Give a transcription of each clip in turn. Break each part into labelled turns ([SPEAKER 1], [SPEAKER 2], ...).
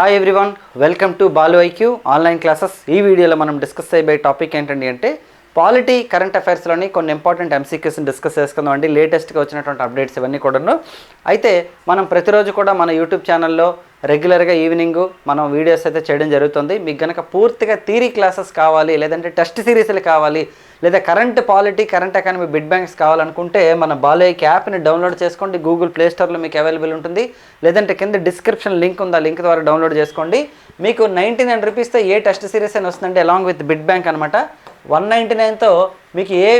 [SPEAKER 1] Hi everyone welcome to Balu IQ online classes ఈ వీడియోలో మనం డిస్కస్ చేయబోయే టాపిక్ ఏంటండి అంటే పాలిటీ కరెంట్ అఫైర్స్లోని కొన్ని ఇంపార్టెంట్ ఎంసీక్యూస్ని డిస్కస్ చేసుకుందాం అండి. లేటెస్ట్గా వచ్చినటువంటి అప్డేట్స్ ఇవన్నీ కూడాను. అయితే మనం ప్రతిరోజు కూడా మన యూట్యూబ్ ఛానల్లో రెగ్యులర్గా ఈవినింగ్ మనం వీడియోస్ అయితే చేయడం జరుగుతుంది. మీకు కనుక పూర్తిగా థీరీ క్లాసెస్ కావాలి లేదంటే టెస్ట్ సిరీస్లు కావాలి లేదా current polity current economy bit banks కావాలనుకుంటే మన బాలయ్యకి యాప్ని డౌన్లోడ్ చేసుకోండి. గూగుల్ ప్లే స్టోర్లో మీకు అవైలబుల్ ఉంటుంది. లేదంటే కింద డిస్క్రిప్షన్ లింక్ ఉంది ఆ లింక్ ద్వారా డౌన్లోడ్ చేసుకోండి. మీకు నైంటీ నైన్ రూపీస్తో ఏ టెస్ట్ సిరీస్ అని వస్తుందంటే అలాంగ్ విత్ బిడ్ బ్యాంక్ అనమాట వన్ నైంటీ నైన్తో మీకు ఏ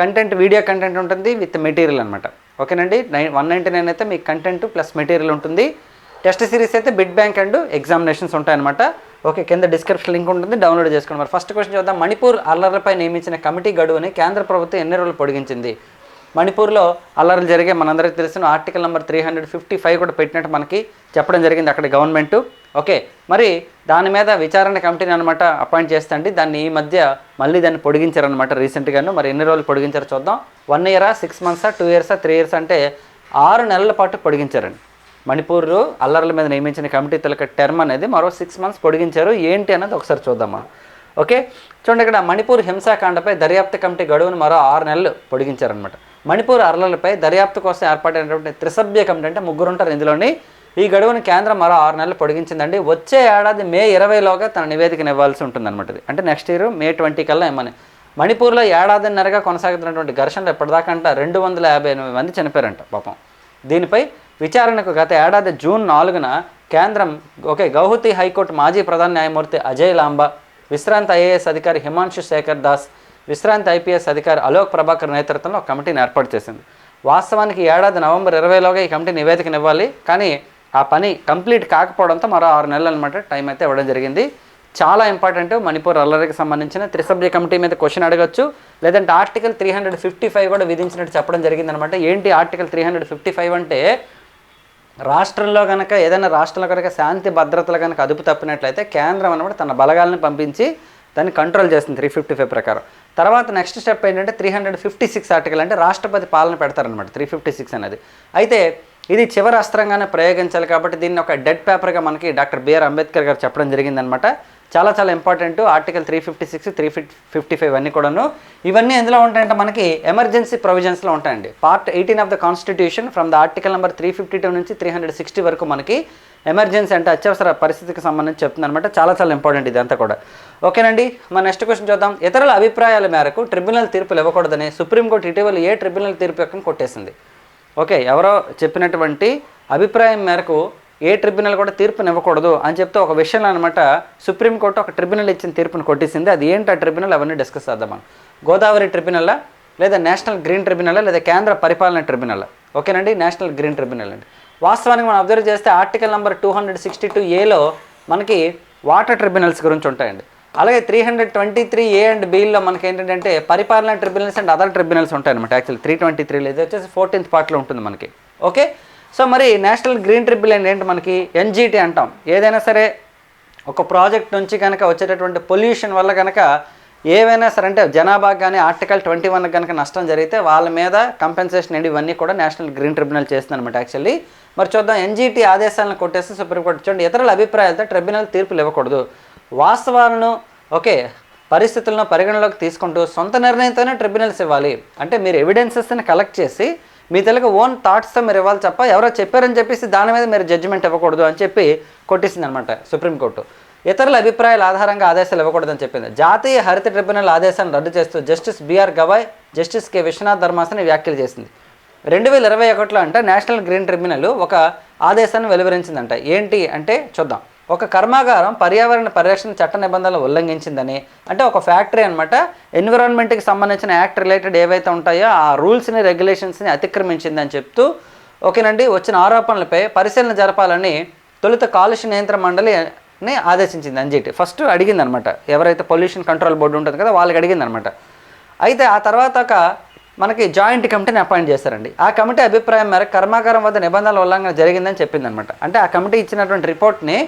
[SPEAKER 1] కంటెంట్ వీడియో కంటెంట్ ఉంటుంది విత్ మెటీరియల్ అనమాట ఓకేనండి? నైన్ వన్ నైంటీ నైన్ అయితే మీకు కంటెంట్ ప్లస్ మెటీరియల్ ఉంటుంది. టెస్ట్ సిరీస్ అయితే బిడ్ బ్యాంక్ అండ్ ఎగ్జామినేషన్స్ ఉంటాయన్నమాట. ఓకే కింద డిస్క్రిప్షన్ లింక్ ఉంటుంది డౌన్లోడ్ చేసుకోండి. మరి ఫస్ట్ క్వశ్చన్ చూద్దాం. మణిపూర్ అల్లర్లపై నియమించిన కమిటీ గడువుని కేంద్ర ప్రభుత్వం ఎన్ని రోజులు పొడిగించింది? మణిపూర్లో అల్లర్లు జరిగే మనందరికీ తెలిసిన. Article number three hundred fifty five కూడా పెట్టినట్టు మనకి చెప్పడం జరిగింది అక్కడ గవర్నమెంట్. ఓకే మరి దాని మీద విచారణ కమిటీని అనమాట అపాయింట్ చేస్తండి. దాన్ని ఈ మధ్య మళ్ళీ దాన్ని పొడిగించారనమాట రీసెంట్గాను. మరి ఎన్ని రోజులు పొడిగించారో చూద్దాం. వన్ ఇయరా సిక్స్ మంత్సా టూ ఇయర్సా త్రీ ఇయర్స్ అంటే ఆరు నెలల పాటు పొడిగించారండి. మణిపూర్ అల్లర్ల మీద నియమించిన కమిటీ తలక టర్మ్ అనేది మరో సిక్స్ మంత్స్ పొడిగించారు. ఏంటి అనేది ఒకసారి చూద్దామా? ఓకే? చూడండి ఇక్కడ మణిపూర్ హింసాకాండపై దర్యాప్తు కమిటీ గడువును మరో ఆరు నెలలు పొడిగించారనమాట మణిపూర్ అర్లలపై దర్యాప్తు కోసం ఏర్పాటైనటువంటి త్రిసభ్య కమిటీ అంటే ముగ్గురు ఉంటారు ఇందులోని. ఈ గడువును కేంద్రం మరో ఆరు నెలలు పొడిగించిందండి. వచ్చే ఏడాది మే ఇరవైలోగా తన నివేదికను ఇవ్వాల్సి ఉంటుందన్నమాట ఇది. అంటే నెక్స్ట్ ఇయర్ మే ట్వంటీ కల్లా ఏమని మణిపూర్లో ఏడాదిన్నరగా కొనసాగుతున్నటువంటి ఘర్షణలు ఎప్పటిదాకా అంట? రెండు వందల యాభై ఎనిమిది మంది చనిపోయారంట పాపం. దీనిపై విచారణకు గత ఏడాది జూన్ నాలుగున కేంద్రం ఓకే గౌహతి హైకోర్టు మాజీ ప్రధాన న్యాయమూర్తి అజయ్ లాంబా విశ్రాంత ఐఏఎస్ అధికారి హిమాంశు శేఖర్ దాస్ విశ్రాంత ఐపీఎస్ అధికారి అలోక్ ప్రభాకర్ నేతృత్వంలో ఒక కమిటీని ఏర్పాటు చేసింది. వాస్తవానికి ఏడాది నవంబర్ ఇరవైలోగా ఈ కమిటీ నివేదికనివ్వాలి కానీ ఆ పని కంప్లీట్ కాకపోవడంతో మరో ఆరు నెలలు అనమాట టైం అయితే ఇవ్వడం జరిగింది. చాలా ఇంపార్టెంట్ మణిపూర్ అల్లరికి సంబంధించిన త్రిసభ్య కమిటీ మీద క్వశ్చన్ అడగచ్చు లేదంటే article three hundred fifty five కూడా విధించినట్టు చెప్పడం జరిగిందనమాట ఏంటి article three hundred fifty five అంటే రాష్ట్రంలో కనుక ఏదైనా రాష్ట్రంలో కనుక శాంతి భద్రతలు కనుక అదుపు తప్పినట్లయితే కేంద్రం అనమాట తన బలగాలను పంపించి దాన్ని కంట్రోల్ చేస్తుంది త్రీ ఫిఫ్టీ ఫైవ్ ప్రకారం. తర్వాత నెక్స్ట్ స్టెప్ ఏంటంటే three hundred fifty six article అంటే రాష్ట్రపతి పాలన పెడతారనమాట త్రీ ఫిఫ్టీ సిక్స్ అనేది. అయితే ఇది చివరి అస్త్రంగానే ప్రయోగించాలి కాబట్టి దీన్ని ఒక డెడ్ పేపర్గా మనకి డాక్టర్ బిఆర్ అంబేద్కర్ గారు చెప్పడం జరిగిందనమాట చాలా చాలా important. Article three fifty six three fifty five అన్నీ కూడాను. ఇవన్నీ ఎందులో ఉంటాయంటే మనకి ఎమర్జెన్సీ ప్రొవిజన్స్లో ఉంటాయండి. Part eighteen of the constitution from the article number three fifty two నుంచి త్రీ హండ్రెడ్ సిక్స్టీ వరకు మనకి ఎమర్జెన్సీ అంటే అత్యవసర పరిస్థితికి సంబంధించి చెప్తుంది అనమాట చాలా చాలా ఇంపార్టెంట్ ఇదంతా కూడా. ఓకేనండి మన నెక్స్ట్ క్వశ్చన్ చూద్దాం. ఇతరుల అభిప్రాయాల మేరకు ట్రిబ్యునల్ తీర్పులు ఇవ్వకూడదని సుప్రీంకోర్టు ఇటీవల ఏ ట్రిబ్యునల్ తీర్పు యొక్క కొట్టేసింది? ఓకే ఎవరో చెప్పినటువంటి అభిప్రాయం మేరకు ఏ ట్రిబ్యునల్ కూడా తీర్పునివ్వకూడదు అని చెప్తే ఒక విషయంలో అనమాట సుప్రీంకోర్టు ఒక ట్రిబ్యునల్ ఇచ్చిన తీర్పును కొట్టేసింది. అది ఏంటి? ఆ ట్రిబ్యునల్ అవన్నీ డిస్కస్ చేద్దాం మనం. గోదావరి ట్రిబ్యునల్లా లేదా నేషనల్ గ్రీన్ ట్రిబ్యునల్? లేదా కేంద్ర పరిపాలన ట్రిబ్యునల్? ఓకేనండి నేషనల్ గ్రీన్ ట్రిబ్యునల్ అండి. వాస్తవానికి మనం అబ్జర్వ్ చేస్తే article number two hundred sixty two ఏలో మనకి వాటర్ ట్రిబ్యునల్స్ గురించి ఉంటాయండి. అలాగే three hundred twenty three A and బీల్లో మనకి ఏంటంటే పరిపాలన ట్రిబ్యునల్స్ అండ్ అదర్ ట్రిబ్యునల్స్ ఉంటాయన్నమాట. యాక్చువల్లీ త్రీ ట్వంటీ త్రీలో ఇది వచ్చేసి ఫోర్టీన్త్ పార్ట్లో ఉంటుంది మనకి. ఓకే సో మరి నేషనల్ గ్రీన్ ట్రిబ్యునల్ ఏంటి మనకి? ఎన్జీటీ అంటాం. ఏదైనా సరే ఒక ప్రాజెక్ట్ నుంచి కనుక వచ్చేటటువంటి పొల్యూషన్ వల్ల కనుక ఏవైనా సరే అంటే జనాభా కానీ ఆర్టికల్ ట్వంటీ వన్ కనుక నష్టం జరిగితే వాళ్ళ మీద కంపెన్సేషన్ ఏంటి ఇవన్నీ కూడా నేషనల్ గ్రీన్ ట్రిబ్యునల్ చేస్తుంది అనమాట యాక్చువల్లీ మరి చూద్దాం. ఎన్జీటీ ఆదేశాలను కొట్టేసి సుప్రీంకోర్టు చూడండి. ఇతరుల అభిప్రాయాలతో ట్రిబ్యునల్ తీర్పులు ఇవ్వకూడదు. వాస్తవాలను ఓకే పరిస్థితులను పరిగణలోకి తీసుకుంటూ సొంత నిర్ణయంతోనే ట్రిబ్యునల్స్ ఇవ్వాలి. అంటే మీరు ఎవిడెన్సెస్ని కలెక్ట్ చేసి మీ తెలుగు ఓన్ థాట్స్తో మీరు ఇవ్వాలి తప్ప ఎవరో చెప్పారని చెప్పేసి దాని మీద మీరు జడ్జిమెంట్ ఇవ్వకూడదు అని చెప్పి కొట్టేసింది అనమాట సుప్రీంకోర్టు ఇతరుల అభిప్రాయాల ఆధారంగా ఆదేశాలు ఇవ్వకూడదని చెప్పింది. జాతీయ హరిత ట్రిబ్యునల్ ఆదేశాన్ని రద్దు చేస్తూ justice B R Gavai justice K. Vishwanath ధర్మాసని వ్యాఖ్యలు చేసింది. రెండు వేల ఇరవై ఒకటిలో అంటే నేషనల్ గ్రీన్ ట్రిబ్యునల్ ఒక ఆదేశాన్ని వెలువరించిందంట. ఏంటి అంటే చూద్దాం. ఒక కర్మాగారం పర్యావరణ పరిరక్షణ చట్ట నిబంధనలు ఉల్లంఘించిందని. అంటే ఒక ఫ్యాక్టరీ అనమాట ఎన్విరాన్మెంట్కి సంబంధించిన యాక్ట్ రిలేటెడ్ ఏవైతే ఉంటాయో ఆ రూల్స్ని రెగ్యులేషన్స్ని అతిక్రమించిందని చెప్తూ ఓకేనండి వచ్చిన ఆరోపణలపై పరిశీలన జరపాలని తొలుత కాలుష్య నియంత్రణ మండలిని ఆదేశించింది ఎన్జిటి ఫస్ట్ అడిగింది అనమాట ఎవరైతే పొల్యూషన్ కంట్రోల్ బోర్డు ఉంటుంది కదా వాళ్ళకి అడిగింది అనమాట అయితే ఆ తర్వాత ఒక మనకి జాయింట్ కమిటీని అపాయింట్ చేశారండి. ఆ కమిటీ అభిప్రాయం మేరకు కర్మాగారం వద్ద నిబంధనల ఉల్లంఘన జరిగిందని చెప్పిందనమాట అంటే ఆ కమిటీ ఇచ్చినటువంటి రిపోర్ట్ని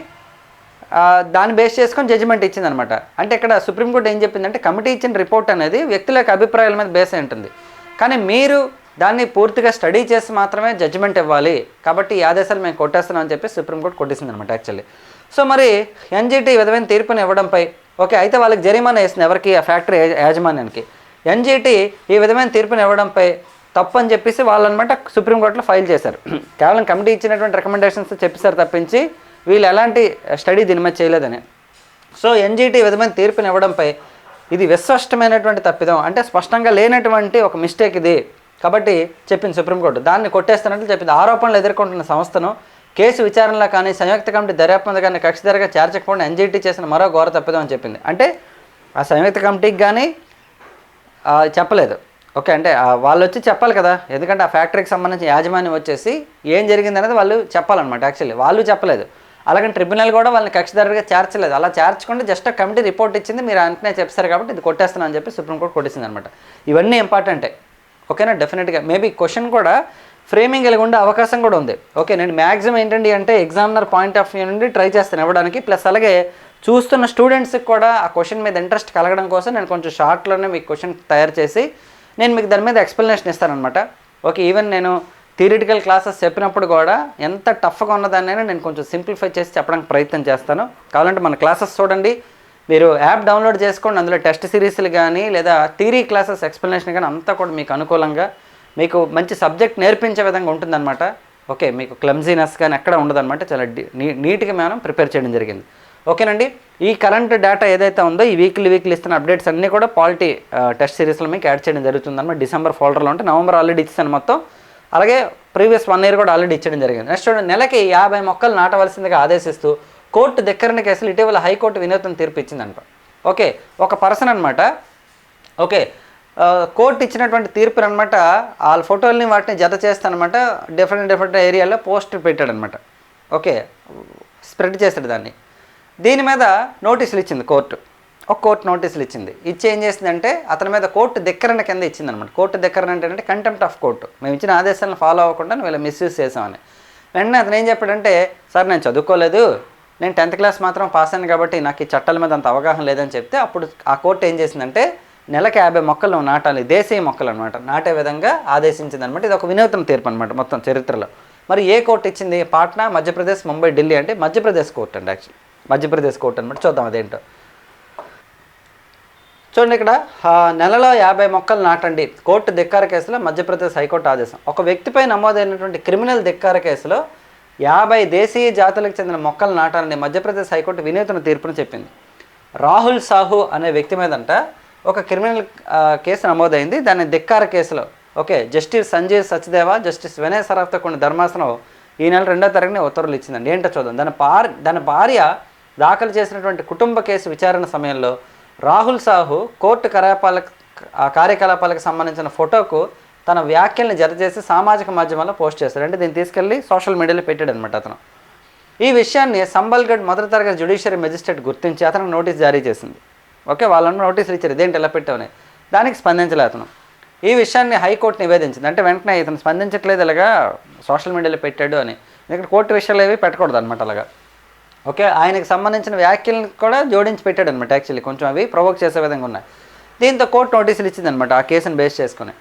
[SPEAKER 1] దాన్ని బేస్ చేసుకొని జడ్జిమెంట్ ఇచ్చిందనమాట. అంటే ఇక్కడ సుప్రీంకోర్టు ఏం చెప్పిందంటే కమిటీ ఇచ్చిన రిపోర్ట్ అనేది వ్యక్తుల యొక్క అభిప్రాయాల మీద బేస్ అయి ఉంటుంది. కానీ మీరు దాన్ని పూర్తిగా స్టడీ చేసి మాత్రమే జడ్జిమెంట్ ఇవ్వాలి. కాబట్టి ఈ ఆదేశాలు మేము కొట్టేస్తున్నాం అని చెప్పి సుప్రీంకోర్టు కొట్టేసింది అనమాట యాక్చువల్లీ సో మరి ఎన్జీటీ విధమైన తీర్పుని ఇవ్వడంపై ఓకే అయితే వాళ్ళకి జరిమానా వేసింది ఎవరికి? ఆ ఫ్యాక్టరీ యాజమాన్యానికి. ఎన్జీటీ ఈ విధమైన తీర్పుని ఇవ్వడంపై తప్పు అని చెప్పేసి వాళ్ళనమాట సుప్రీంకోర్టులో ఫైల్ చేశారు. కేవలం కమిటీ ఇచ్చినటువంటి రికమెండేషన్స్ చెప్పేశారు తప్పించి వీళ్ళు ఎలాంటి స్టడీ దీని మీద చేయలేదని. సో ఎన్జీటీ విధమైన తీర్పుని ఇవ్వడంపై ఇది విస్పష్టమైనటువంటి తప్పిదం. అంటే స్పష్టంగా లేనటువంటి ఒక మిస్టేక్ ఇది. కాబట్టి చెప్పింది సుప్రీంకోర్టు దాన్ని కొట్టేస్తున్నట్లు చెప్పింది. ఆరోపణలు ఎదుర్కొంటున్న సంస్థను కేసు విచారణలో కానీ సంయుక్త కమిటీ దర్యాప్తు కానీ కక్షిదారుగా చేర్చకపోవడం ఎన్జీటీ చేసిన మరో ఘోర తప్పిదం అని చెప్పింది. అంటే ఆ సంయుక్త కమిటీకి కానీ చెప్పలేదు. ఓకే అంటే వాళ్ళు వచ్చి చెప్పాలి కదా. ఎందుకంటే ఆ ఫ్యాక్టరీకి సంబంధించిన యాజమాన్యం వచ్చేసి ఏం జరిగింది అనేది వాళ్ళు చెప్పాలన్నమాట యాక్చువల్లీ. వాళ్ళు చెప్పలేదు. అలాగని ట్రిబ్యునల్ కూడా వాళ్ళని కక్షిదారుడిగా చేర్చలేదు. అలా చేర్చకుండా జస్ట్ కమిటీ రిపోర్ట్ ఇచ్చింది మీరు అంటనే చెప్పారు కాబట్టి ఇది కొట్టేస్తున్నాను అని చెప్పి సుప్రీంకోర్టు కొట్టేసింది అనమాట. ఇవన్నీ ఇంపార్టెంటే ఓకేనా? డెఫినెట్గా మేబీ క్వశ్చన్ కూడా ఫ్రేమింగ్ కలిగి ఉండే అవకాశం కూడా ఉంది. ఓకే నేను మ్యాక్సిమం ఏంటండి అంటే ఎగ్జామినర్ పాయింట్ ఆఫ్ వ్యూ నుండి ట్రై చేస్తాను ఇవ్వడానికి. ప్లస్ అలాగే చూస్తున్న స్టూడెంట్స్కి కూడా ఆ క్వశ్చన్ మీద ఇంట్రెస్ట్ కలగడం కోసం నేను కొంచెం షార్ట్లోనే మీకు క్వశ్చన్ తయారు చేసి నేను మీకు దాని మీద ఎక్స్ప్లెనేషన్ ఇస్తానమాట ఓకే ఈవెన్ నేను థియరిటికల్ క్లాసెస్ చెప్పినప్పుడు కూడా ఎంత టఫ్గా ఉన్నదాన్నైనా నేను కొంచెం సింప్లిఫై చేసి చెప్పడానికి ప్రయత్నం చేస్తాను. కావాలంటే మన క్లాసెస్ చూడండి. మీరు యాప్ డౌన్లోడ్ చేసుకోండి. అందులో టెస్ట్ సిరీస్లు కానీ లేదా థియరీ క్లాసెస్ ఎక్స్ప్లెనేషన్ కానీ అంతా కూడా మీకు అనుకూలంగా మీకు మంచి సబ్జెక్ట్ నేర్పించే విధంగా ఉంటుందన్నమాట. ఓకే మీకు క్లమ్జీనెస్ కానీ ఎక్కడ ఉండదన్నమాట. చాలా నీట్గా మనం ప్రిపేర్ చేయడం జరిగింది. ఓకేనండి. ఈ కరెంట్ డేటా ఏదైతే ఉందో ఈ వీక్లీ వీక్లీ ఇస్తున్న అప్డేట్స్ అన్నీ కూడా పాలిటీ టెస్ట్ సిరీస్లో మీకు యాడ్ చేయడం జరుగుతుందన్నమాట. డిసెంబర్ ఫోల్డర్లో ఉంటే నవంబర్ ఆల్రెడీ ఇచ్చాను మొత్తం అలాగే ప్రీవియస్ వన్ ఇయర్ కూడా ఆల్రెడీ ఇచ్చడం జరిగింది. నెక్స్ట్ చూడండి నెలకి యాభై మొక్కలు నాటవలసిందిగా ఆదేశిస్తూ కోర్టు ధిక్కరణ కేసులు ఇటీవల హైకోర్టు వినూత్న తీర్పు ఇచ్చిందంట ఓకే ఒక పర్సన్ అనమాట ఓకే కోర్టు ఇచ్చినటువంటి తీర్పుని అనమాట వాళ్ళ ఫోటోల్ని వాటిని జత చేస్తానమాట డిఫరెంట్ డిఫరెంట్ ఏరియాలో పోస్ట్ పెట్టాడనమాట ఓకే స్ప్రెడ్ చేశాడు దాన్ని. దీని మీద నోటీసులు ఇచ్చింది కోర్టు. ఒక కోర్టు నోటీసులు ఇచ్చింది. ఇచ్చి ఏం చేసిందంటే అతని మీద కోర్టు ధిక్కరణ కింద ఇచ్చింది అనమాట కోర్టు ధిక్కరణ అంటే అంటే కంటెంప్ట్ ఆఫ్ కోర్టు మేము ఇచ్చిన ఆదేశాలను ఫాలో అవ్వకుండా వీళ్ళు మిస్యూజ్ చేసామని వెంటనే అతను ఏం చెప్పాడంటే సార్ నేను చదువుకోలేదు. నేను టెన్త్ క్లాస్ మాత్రం పాస్ అయ్యాను కాబట్టి నాకు ఈ చట్టాల మీద అంత అవగాహన లేదని చెప్తే అప్పుడు ఆ కోర్టు ఏం చేసిందంటే నెలకి యాభై మొక్కలు నాటాలి. దేశీయ మొక్కలు అనమాట నాటే విధంగా ఆదేశించింది అనమాట ఇది ఒక వినూత్న తీర్పు అనమాట మొత్తం చరిత్రలో. మరి ఏ కోర్టు ఇచ్చింది? పాట్నా మధ్యప్రదేశ్ ముంబై ఢిల్లీ అంటే మధ్యప్రదేశ్ కోర్టు అండి యాక్చువల్లీ మధ్యప్రదేశ్ కోర్టు అనమాట చూద్దాం అదేంటో. చూడండి ఇక్కడ నెలలో యాభై మొక్కలు నాటండి. కోర్టు ధిక్కార కేసులో మధ్యప్రదేశ్ హైకోర్టు ఆదేశం. ఒక వ్యక్తిపై నమోదైనటువంటి క్రిమినల్ ధిక్కార కేసులో యాభై దేశీయ జాతులకు చెందిన మొక్కలు నాటాలని మధ్యప్రదేశ్ హైకోర్టు వినూత్న తీర్పును చెప్పింది. రాహుల్ సాహు అనే వ్యక్తి మీదంట ఒక క్రిమినల్ కేసు నమోదైంది. దాన్ని ధిక్కార కేసులో okay justice Sanjay Sachdeva justice Vinay సరాఫ్తో కొన్ని ధర్మాసనం ఈ నెల రెండో తారీఖున ఉత్తర్వులు ఇచ్చిందండి. ఏంటో చూద్దాం. దాని భార్య దాని భార్య దాఖలు చేసినటువంటి కుటుంబ కేసు విచారణ సమయంలో రాహుల్ సాహు కోర్టు కార్యపాలక ఆ కార్యకలాపాలకు సంబంధించిన ఫోటోకు తన వ్యాఖ్యల్ని జతచేసి సామాజిక మాధ్యమాల్లో పోస్ట్ చేశారు. అంటే దీన్ని తీసుకెళ్ళి సోషల్ మీడియాలో పెట్టాడు అనమాట అతను. ఈ విషయాన్ని సంబల్గఢ్ మొదటి తరగతి జ్యుడిషియరీ మెజిస్ట్రేట్ గుర్తించి అతనికి నోటీస్ జారీ చేసింది. ఓకే వాళ్ళను నోటీసులు ఇచ్చారు. ఇదేంటి ఎలా పెట్టామని దానికి స్పందించలే అతను. ఈ విషయాన్ని హైకోర్టు నివేదించింది. అంటే వెంటనే ఇతను స్పందించట్లేదు ఇలాగా సోషల్ మీడియాలో పెట్టాడు అని. ఇక్కడ కోర్టు విషయాలు ఏవి పెట్టకూడదు అనమాట అలాగా. ఓకే? ఆయనకు సంబంధించిన వ్యాఖ్యలను కూడా జోడించి పెట్టాడు అనమాట యాక్చువల్లీ కొంచెం అవి ప్రొవోక్ చేసే విధంగా ఉన్నాయి. దీంతో కోర్టు నోటీసులు ఇచ్చిందనమాట ఆ కేసును బేస్ చేసుకుని.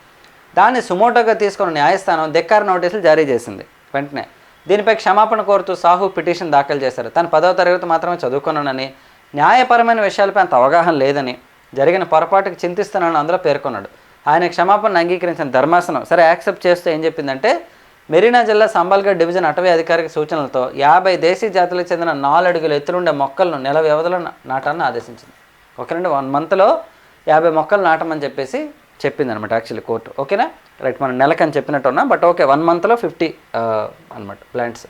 [SPEAKER 1] దాన్ని సుమోటోగా తీసుకున్న న్యాయస్థానం ధిక్కార నోటీసులు జారీ చేసింది వెంటనే. దీనిపై క్షమాపణ కోరుతూ సాహు పిటిషన్ దాఖలు చేశారు. తను పదవ తరగతి మాత్రమే చదువుకున్నానని న్యాయపరమైన విషయాలపై అంత అవగాహన లేదని జరిగిన పొరపాటుకు చింతిస్తున్నానని అందులో పేర్కొన్నాడు. ఆయన క్షమాపణను అంగీకరించిన ధర్మాసనం సరే యాక్సెప్ట్ చేస్తూ ఏం చెప్పిందంటే మెరీనా జిల్లా సంబల్గఢ్ డివిజన్ అటవీ అధికారిక సూచనలతో యాభై దేశీ జాతులకు చెందిన నాలుగు ఎత్తులుండే మొక్కలను నెల వ్యవధిలో నాటాలని ఆదేశించింది. ఓకేనండి వన్ మంత్లో యాభై మొక్కలు నాటమని చెప్పేసి చెప్పింది అనమాట యాక్చువల్లీ కోర్టు. ఓకేనా? రైట్ మనం నెలకని చెప్పినట్టు ఉన్నా బట్ ఓకే వన్ మంత్లో ఫిఫ్టీ అనమాట ప్లాంట్స్.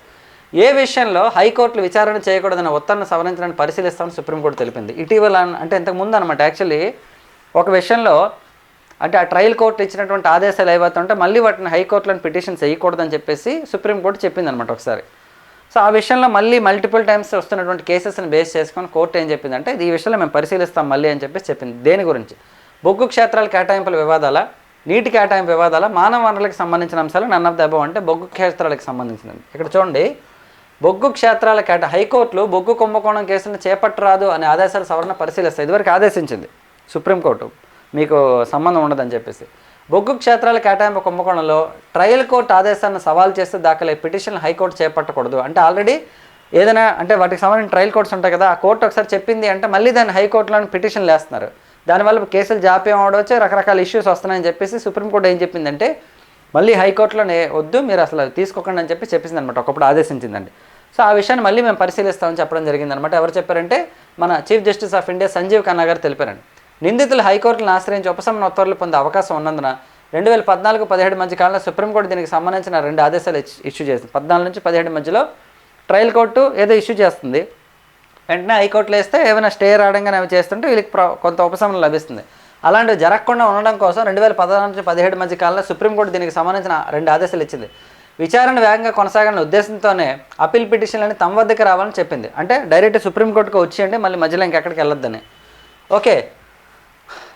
[SPEAKER 1] ఏ విషయంలో హైకోర్టులు విచారణ చేయకూడదన్న ఉత్తర్వును సవరించడానికి పరిశీలిస్తామని సుప్రీంకోర్టు తెలిపింది. ఇటీవల అంటే ఇంతకు ముందు అనమాట యాక్చువల్లీ ఒక విషయంలో అంటే ఆ ట్రయల్ కోర్టు ఇచ్చినటువంటి ఆదేశాలు ఏవైతుంటే మళ్ళీ వాటిని హైకోర్టులను పిటిషన్స్ వేయకూడదని చెప్పేసి సుప్రీంకోర్టు చెప్పింది అనమాట ఒకసారి. సో ఆ విషయంలో మళ్ళీ మల్టిపుల్ టైమ్స్ వస్తున్నటువంటి కేసెస్ని బేస్ చేసుకొని కోర్టు ఏం చెప్పిందంటే ఈ విషయంలో మేము పరిశీలిస్తాం మళ్ళీ అని చెప్పేసి చెప్పింది. దేని గురించి? బొగ్గు క్షేత్రాల కేటాయింపుల వివాదాల? నీటి కేటాయింపు వివాదాల? మానవ వనరులకు సంబంధించిన అంశాలు? నన్ ఆఫ్ ద అంటే బొగ్గు క్షేత్రాలకు సంబంధించినది ఇక్కడ చూడండి. బొగ్గు క్షేత్రాల కేట హైకోర్టులు బొగ్గు కుంభకోణం కేసులను చేపట్టరాదు అనే ఆదేశాల సవరణ పరిశీలిస్తాయి. ఇదివరకు ఆదేశించింది సుప్రీంకోర్టు. మీకు సంబంధం ఉండదని చెప్పేసి. బొగ్గు క్షేత్రాల కేటాయింపు కుంభకోణంలో ట్రయల్ కోర్టు ఆదేశాన్ని సవాల్ చేస్తే దాఖలై పిటిషన్ హైకోర్టు చేపట్టకూడదు. అంటే ఆల్రెడీ ఏదైనా అంటే వాటికి సంబంధించిన ట్రయల్ కోర్ట్స్ ఉంటాయి కదా ఆ కోర్టు ఒకసారి చెప్పింది అంటే మళ్ళీ దాన్ని హైకోర్టులో పిటిషన్లు వేస్తున్నారు దానివల్ల కేసులు జాప్యం అవడవచ్చు రకరకాల ఇష్యూస్ వస్తున్నాయని చెప్పేసి సుప్రీంకోర్టు ఏం చెప్పిందంటే మళ్ళీ హైకోర్టులోనే వద్దు మీరు అసలు తీసుకోకండి అని చెప్పి చెప్పింది అనమాట ఒకప్పుడు ఆదేశించిందండి. సో ఆ విషయాన్ని మళ్ళీ మేము పరిశీలిస్తామని చెప్పడం జరిగింది అనమాట ఎవరు చెప్పారంటే మన chief justice of India Sanjiv Khanna గారు తెలిపారండి. నిందితులు హైకోర్టులను ఆశ్రయించి ఉపశమన ఉత్తర్వులు పొందే అవకాశం ఉన్నందున రెండు వేల పద్నాలుగు పదిహేడు మధ్య కాలంలో సుప్రీంకోర్టు దీనికి సంబంధించిన రెండు ఆదేశాలు ఇష్యూ చేసింది. పద్నాలుగు నుంచి పదిహేడు మధ్యలో ట్రయల్ కోర్టు ఏదో ఇష్యూ చేస్తుంది. వెంటనే హైకోర్టులో వేస్తే ఏమైనా స్టే రావడంగా అవి చేస్తుంటే వీళ్ళకి ప్ర- కొంత ఉపశమనం లభిస్తుంది. అలాంటివి జరగకుండా ఉండడం కోసం రెండు వేల పదహారు నుంచి పదిహేడు మధ్య కాలంలో సుప్రీంకోర్టు దీనికి సంబంధించిన రెండు ఆదేశాలు ఇచ్చింది. విచారణ వేగంగా కొనసాగాలనే ఉద్దేశంతోనే అప్పీల్ పిటిషన్లని తమ వద్దకు రావాలని చెప్పింది. అంటే డైరెక్ట్ సుప్రీంకోర్టుకు వచ్చేయండి మళ్ళీ మధ్యలో ఇంకెక్కడికి వెళ్ళొద్దని. ఓకే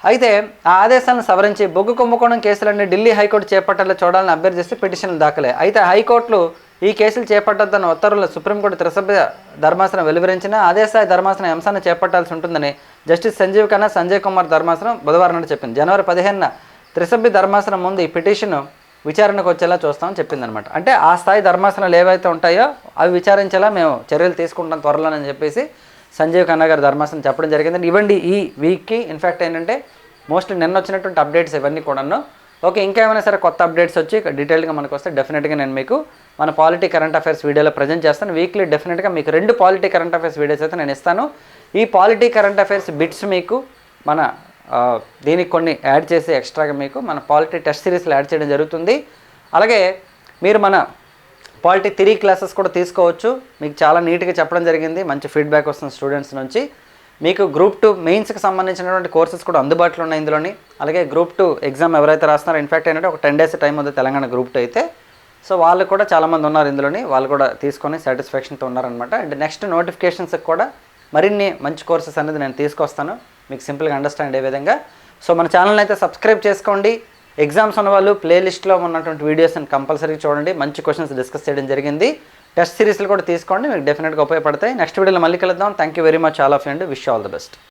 [SPEAKER 1] అయితే ఆ ఆదేశాలను సవరించి బొగ్గు కుంభకోణం కేసులన్నీ ఢిల్లీ హైకోర్టు చేపట్టాలని చూడాలని అభ్యర్థిస్తే పిటిషన్లు దాఖలే. అయితే హైకోర్టులు ఈ కేసులు చేపట్టొద్దన్న ఉత్తర్వులు సుప్రీంకోర్టు త్రిసభ్య ధర్మాసనం వెలువరించిన ఆదేశాయ ధర్మాసనం అంశాన్ని చేపట్టాల్సి ఉంటుందని జస్టిస్ సంజీవ్ ఖన్నా సంజయ్ కుమార్ ధర్మాసనం బుధవారం నాడు చెప్పింది. జనవరి పదిహేనున త్రిసభ్య ధర్మాసనం ముందు ఈ పిటిషన్ విచారణకు వచ్చేలా చూస్తామని చెప్పిందనమాట అంటే ఆ స్థాయి ధర్మాసనాలు ఏవైతే ఉంటాయో అవి విచారించేలా మేము చర్యలు తీసుకుంటాం త్వరలోనని చెప్పేసి సంజీవ్ ఖన్నా గారు ధర్మాసనం చెప్పడం జరిగింది. ఇవ్వండి ఈ వీక్కి ఇన్ఫ్యాక్ట్ ఏంటంటే మోస్ట్లీ నిన్న వచ్చినటువంటి అప్డేట్స్ ఇవన్నీ కూడాను. ఓకే ఇంకా ఏమైనా సరే కొత్త అప్డేట్స్ వచ్చి డీటెయిల్గా మనకు వస్తే డెఫినెట్గా నేను మీకు మన పాలిటీ కరెంట్ అఫైర్స్ వీడియోలో ప్రజెంట్ చేస్తాను. వీక్లీ డెఫినెట్గా మీకు రెండు పాలిటీ కరెంట్ అఫైర్స్ వీడియోస్ అయితే నేను ఇస్తాను. ఈ పాలిటీ కరెంట్ అఫైర్స్ బిట్స్ మీకు మన దీనికి కొన్ని యాడ్ చేసి ఎక్స్ట్రాగా మీకు మన పాలిటీ టెస్ట్ సిరీస్లో యాడ్ చేయడం జరుగుతుంది. అలాగే మీరు మన పాలిటీ త్రీ క్లాసెస్ కూడా తీసుకోవచ్చు. మీకు చాలా నీట్గా చెప్పడం జరిగింది. మంచి ఫీడ్బ్యాక్ వస్తుంది స్టూడెంట్స్ నుంచి. మీకు గ్రూప్ టూ మెయిన్స్కి సంబంధించినటువంటి కోర్సెస్ కూడా అందుబాటులో ఉన్నాయి ఇందులోని. అలాగే గ్రూప్ టూ ఎగ్జామ్ ఎవరైతే రాస్తున్నారో ఇన్ఫాక్ట్ ఏంటంటే ఒక టెన్ డేస్ టైం ఉంది తెలంగాణ గ్రూప్ టూ అయితే. సో వాళ్ళు కూడా చాలామంది ఉన్నారు ఇందులోని. వాళ్ళు కూడా తీసుకొని సాటిస్ఫాక్షన్తో ఉన్నారనమాట అండ్ నెక్స్ట్ నోటిఫికేషన్స్కి కూడా మరిన్ని మంచి కోర్సెస్ అనేది నేను తీసుకొస్తాను. మీకు సింపుల్గా అండర్స్టాండ్ అయ్యే విధంగా. సో మన ఛానల్ అయితే సబ్స్క్రైబ్ చేసుకోండి. ఎగ్జామ్స్ ఉన్న వాళ్ళు ప్లేలిస్ట్లో ఉన్నటువంటి వీడియోస్ని కంపల్సరీ చూడండి. మంచి క్వశ్చన్స్ డిస్కస్ చేయడం జరిగింది. టెస్ట్ సిరీస్లు కూడా తీసుకోండి. మీకు డెఫినెట్గా ఉపయోగపడతాయి. నెక్స్ట్ వీడియోలో మళ్ళీ కలుద్దాం. Thank you very much all of and wish all the best